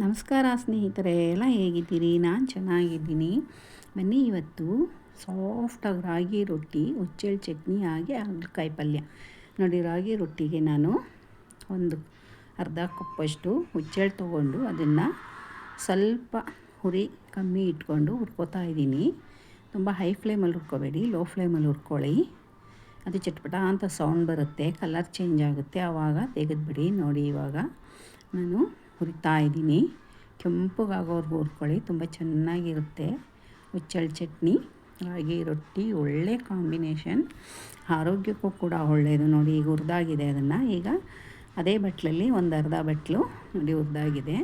ನಮಸ್ಕಾರ ಸ್ನೇಹಿತರೆ, ಎಲ್ಲ ಹೇಗಿದ್ದೀರಿ? ನಾನು ಚೆನ್ನಾಗಿದ್ದೀನಿ. ಬನ್ನಿ ಇವತ್ತು ಸಾಫ್ಟಾಗಿ ರಾಗಿ ರೊಟ್ಟಿ ಉಚ್ಚೆಳ್ ಚಟ್ನಿ ಹಾಗೆ ಹಾಗಲಕಾಯಿ ಪಲ್ಯ. ನೋಡಿ, ರಾಗಿ ರೊಟ್ಟಿಗೆ ನಾನು ಒಂದು ಅರ್ಧ ಕಪ್ಪಷ್ಟು ಉಚ್ಚೆಳ್ ತೊಗೊಂಡು ಅದನ್ನು ಸ್ವಲ್ಪ ಹುರಿ ಕಮ್ಮಿ ಇಟ್ಕೊಂಡು ಹುರ್ಕೋತಾ ಇದ್ದೀನಿ. ತುಂಬ ಹೈ ಫ್ಲೇಮಲ್ಲಿ ಹುರ್ಕೋಬೇಡಿ ಲೋ ಫ್ಲೇಮಲ್ಲಿ ಹುರ್ಕೊಳ್ಳಿ. ಅದು ಚಟ್ಪಟ ಅಂತ ಸೌಂಡ್ ಬರುತ್ತೆ ಕಲರ್ ಚೇಂಜ್ ಆಗುತ್ತೆ. ಆವಾಗ ತೆಗೆದುಬಿಡಿ, ನೋಡಿ ಇವಾಗ. ನಾನು ಹುರಿತಾ ಇದ್ದೀನಿ. ಕೆಂಪಗಾಗೋರ್ಗು ಹುರ್ಕೊಳ್ಳಿ, ತುಂಬ ಚೆನ್ನಾಗಿರುತ್ತೆ. ಹುಚ್ಚೆಳ್ಳು ಚಟ್ನಿ ರಾಗಿ ರೊಟ್ಟಿ, ಒಳ್ಳೆ ಕಾಂಬಿನೇಷನ್. ಆರೋಗ್ಯಕ್ಕೂ ಕೂಡ ಒಳ್ಳೆಯದು ನೋಡಿ, ಈಗ ಹುರಿದಾಗಿದೆ ಅದನ್ನು. ಈಗ ಅದೇ ಬಟ್ಲಲ್ಲಿ ಒಂದು ಅರ್ಧ ಬಟ್ಲು ನೋಡಿ ಹುರಿದಾಗಿದೆ.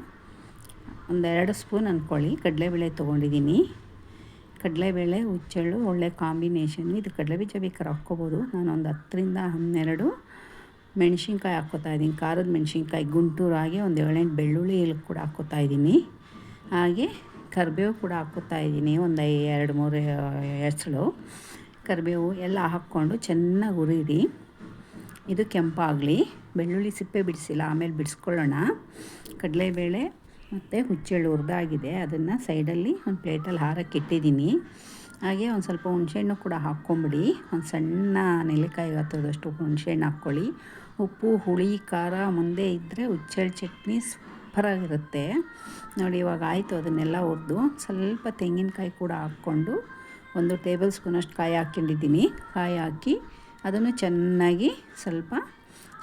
ಒಂದೆರಡು ಸ್ಪೂನ್ ಅಂದ್ಕೊಳ್ಳಿ ಕಡಲೆಬೇಳೆ ತೊಗೊಂಡಿದ್ದೀನಿ. ಕಡಲೆಬೇಳೆ ಹುಚ್ಚೆಳ್ಳು ಒಳ್ಳೆ ಕಾಂಬಿನೇಷನ್. ಇದು ಕಡಲೆಬೀಜ ಬೇಕಾದ್ರೆ ಹಾಕ್ಕೋಬೋದು. ನಾನು ಒಂದು ಹತ್ತರಿಂದ ಹನ್ನೆರಡು ಮೆಣಸಿನ್ಕಾಯಿ ಹಾಕ್ಕೋತಾ ಇದ್ದೀನಿ. ಖಾರದ ಮೆಣಸಿನ್ಕಾಯಿ ಹಾಗೆ ಒಂದು ಏಳೆಂಟು ಬೆಳ್ಳುಳ್ಳಿ ಕೂಡ ಹಾಕ್ಕೋತಾ ಇದ್ದೀನಿ. ಹಾಗೆ ಕರಿಬೇವು ಕೂಡ ಹಾಕ್ಕೋತಾ ಇದ್ದೀನಿ. ಒಂದು ಎರಡು, ಮೂರು ಹೆಸಳು. ಕರಿಬೇವು ಎಲ್ಲ ಹಾಕ್ಕೊಂಡು ಚೆನ್ನಾಗಿ ಹುರಿರಿ ಇದು ಕೆಂಪಾಗಲಿ. ಬೆಳ್ಳುಳ್ಳಿ ಸಿಪ್ಪೆ ಬಿಡಿಸಿಲ್ಲ, ಆಮೇಲೆ ಬಿಡಿಸ್ಕೊಳ್ಳೋಣ. ಕಡಲೆಬೇಳೆ ಮತ್ತು ಹುಚ್ಚೆಳ್ಳು ಹುರಿದಾಗಿದೆ. ಅದನ್ನು ಸೈಡಲ್ಲಿ ಒಂದು ಪ್ಲೇಟಲ್ಲಿ ಹಾರಕ್ಕೆ ಇಟ್ಟಿದ್ದೀನಿ. ಹಾಗೆ ಒಂದು ಸ್ವಲ್ಪ ಹುಣಸೆಹಣ್ಣು ಕೂಡ ಹಾಕ್ಕೊಂಬಿಡಿ. ಒಂದು ಸಣ್ಣ ನೆಲ್ಲಿಕಾಯಿ ಹತ್ತೋದಷ್ಟು ಹುಣಸೆಹಣ್ಣು ಹಾಕ್ಕೊಳ್ಳಿ. ಉಪ್ಪು, ಹುಳಿ, ಖಾರ ಮುಂದೆ ಇದ್ದರೆ ಹುಚ್ಚೆಳ್ಳು ಚಟ್ನಿ ಸೂಪರಾಗಿರುತ್ತೆ. ನೋಡಿ ಇವಾಗ ಆಯಿತು ಅದನ್ನೆಲ್ಲ ಹುರಿದು ಸ್ವಲ್ಪ ತೆಂಗಿನಕಾಯಿ ಕೂಡ ಹಾಕ್ಕೊಂಡು ಒಂದು ಟೇಬಲ್ ಸ್ಪೂನಷ್ಟು ಕಾಯಿ ಹಾಕ್ಕೊಂಡಿದ್ದೀನಿ. ಕಾಯಿ ಹಾಕಿ ಅದನ್ನು ಚೆನ್ನಾಗಿ ಸ್ವಲ್ಪ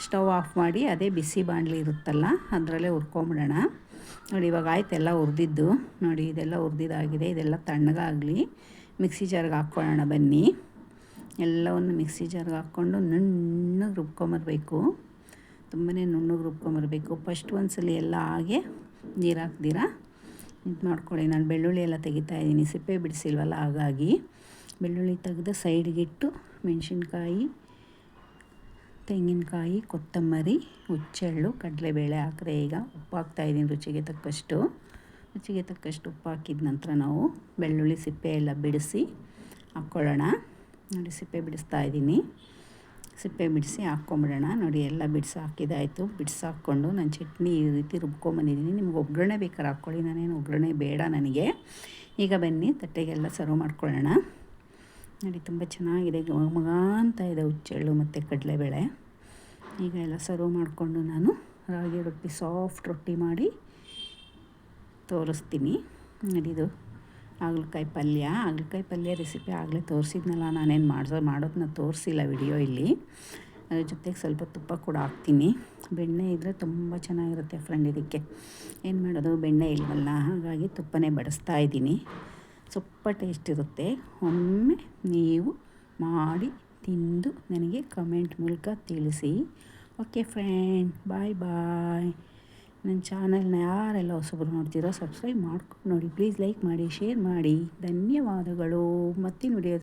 ಸ್ಟವ್ ಆಫ್ ಮಾಡಿ ಅದೇ ಬಿಸಿ ಬಾಣಲಿ ಇರುತ್ತಲ್ಲ ಅದರಲ್ಲೇ ಹುರ್ಕೊಂಬಿಡೋಣ. ನೋಡಿ ಇವಾಗ ಆಯ್ತು ಎಲ್ಲ ಹುರಿದಿದ್ದು. ನೋಡಿ ಇದೆಲ್ಲ ಹುರಿದಿದ್ದಾಗಿದೆ, ಇದೆಲ್ಲ ತಣ್ಣಗಾಗಲಿ. ಮಿಕ್ಸಿ ಜಾರ್ಗೆ ಹಾಕ್ಕೊಳ್ಳೋಣ, ಬನ್ನಿ. ಎಲ್ಲವನ್ನು ಮಿಕ್ಸಿ ಜಾರ್ಗೆ ಹಾಕ್ಕೊಂಡು ನುಣ್ಣಗೆ ರುಬ್ಕೊಂಬರ್ಬೇಕು. ತುಂಬಾ ನುಣ್ಣಗೆ ರುಬ್ಕೊಂಬರ್ಬೇಕು. ಫಸ್ಟ್ ಒಂದ್ಸಲ ಎಲ್ಲ ಹಾಗೆ ನೀರು ಹಾಕ್ದಿರ ಇದು ಮಾಡ್ಕೊಳ್ಳಿ. ನಾನು ಬೆಳ್ಳುಳ್ಳಿ ಎಲ್ಲ ತೆಗಿತಾ ಇದ್ದೀನಿ. ಸಿಪ್ಪೆ ಬಿಡಿಸಿಲ್ವಲ್ಲ, ಹಾಗಾಗಿ. ಬೆಳ್ಳುಳ್ಳಿ ತೆಗೆದು ಸೈಡ್ಗಿಟ್ಟು ಮೆಣಸಿನ್ಕಾಯಿ, ತೆಂಗಿನಕಾಯಿ, ಕೊತ್ತಂಬರಿ, ಹುಚ್ಚೆಳ್ಳು, ಕಡಲೆಬೇಳೆ ಹಾಕಿದೆ ಈಗ ಉಪ್ಪು ಹಾಕ್ತಾಯಿದ್ದೀನಿ ರುಚಿಗೆ ತಕ್ಕಷ್ಟು. ರುಚಿಗೆ ತಕ್ಕಷ್ಟು ಉಪ್ಪು ಹಾಕಿದ ನಂತರ ನಾವು ಬೆಳ್ಳುಳ್ಳಿ ಸಿಪ್ಪೆ ಎಲ್ಲ ಬಿಡಿಸಿ ಹಾಕ್ಕೊಳ್ಳೋಣ. ನೋಡಿ, ಸಿಪ್ಪೆ ಬಿಡಿಸ್ತಾ ಇದ್ದೀನಿ. ಸಿಪ್ಪೆ ಬಿಡಿಸಿ ಹಾಕ್ಕೊಂಬಿಡೋಣ. ನೋಡಿ, ಎಲ್ಲ ಬಿಡಿಸಿ ಹಾಕಿದಾಯಿತು. ಬಿಡಿಸಿ ಹಾಕ್ಕೊಂಡು ನಾನು ಚಟ್ನಿ ಈ ರೀತಿ ರುಬ್ಕೊಂಬಂದಿದ್ದೀನಿ ನಿಮ್ಗೆ ಒಗ್ಗರಣೆ ಬೇಕಾದ್ರೆ ಹಾಕ್ಕೊಳ್ಳಿ. ನಾನೇನು ಒಗ್ಗರಣೆ ಬೇಡ ನನಗೆ. ಈಗ ಬನ್ನಿ, ತಟ್ಟೆಗೆಲ್ಲ ಸರ್ವ್ ಮಾಡ್ಕೊಳ್ಳೋಣ. ನೋಡಿ, ತುಂಬ ಚೆನ್ನಾಗಿದೆ. ಮಗ ಅಂತ ಇದೆ ಹುಚ್ಚೆಳ್ಳು ಮತ್ತು ಕಡಲೆಬೇಳೆ. ಈಗ ಎಲ್ಲ ಸರ್ವ್ ಮಾಡಿಕೊಂಡು ನಾನು ರಾಗಿ ರೊಟ್ಟಿ ಸಾಫ್ಟ್ ರೊಟ್ಟಿ ಮಾಡಿ ತೋರಿಸ್ತೀನಿ. ಇದು ಹಾಗಲಕಾಯಿ ಪಲ್ಯ. ಹಾಗಲಕಾಯಿ ಪಲ್ಯ ರೆಸಿಪಿ ಆಗಲೇ ತೋರಿಸಿದ್ನಲ್ಲ, ನಾನೇನು ಮಾಡಿಸೋ ಮಾಡೋದನ್ನ ತೋರಿಸಿಲ್ಲ ವಿಡಿಯೋ ಇಲ್ಲಿ. ಅದ್ರ ಜೊತೆಗೆ ಸ್ವಲ್ಪ ತುಪ್ಪ ಕೂಡ ಹಾಕ್ತೀನಿ. ಬೆಣ್ಣೆ ಇದ್ದರೆ ತುಂಬ ಚೆನ್ನಾಗಿರುತ್ತೆ ಫ್ರೆಂಡ್ ಇದಕ್ಕೆ. ಏನು ಮಾಡೋದು, ಬೆಣ್ಣೆ ಇಲ್ವಲ್ಲ, ಹಾಗಾಗಿ ತುಪ್ಪನೇ ಬಡಿಸ್ತಾ ಇದ್ದೀನಿ. ಸ್ವಲ್ಪ ಟೇಸ್ಟ್ ಇರುತ್ತೆ. ಒಮ್ಮೆ ನೀವು ಮಾಡಿ ತಿಂದು ನನಗೆ ಕಮೆಂಟ್ ಮೂಲಕ ತಿಳಿಸಿ. ಓಕೆ ಫ್ರೆಂಡ್ ಬಾಯ್ ಬಾಯ್ ನನ್ನ ಚಾನಲ್ನ ಯಾರೆಲ್ಲ ಹೊಸಬ್ರು ನೋಡ್ತೀರೋ ಸಬ್ಸ್ಕ್ರೈಬ್ ಮಾಡ್ಕೊಂಡು ನೋಡಿ. ಪ್ಲೀಸ್ ಲೈಕ್ ಮಾಡಿ, ಶೇರ್ ಮಾಡಿ. ಧನ್ಯವಾದಗಳು. ಮತ್ತೆ ವಿಡಿಯೋ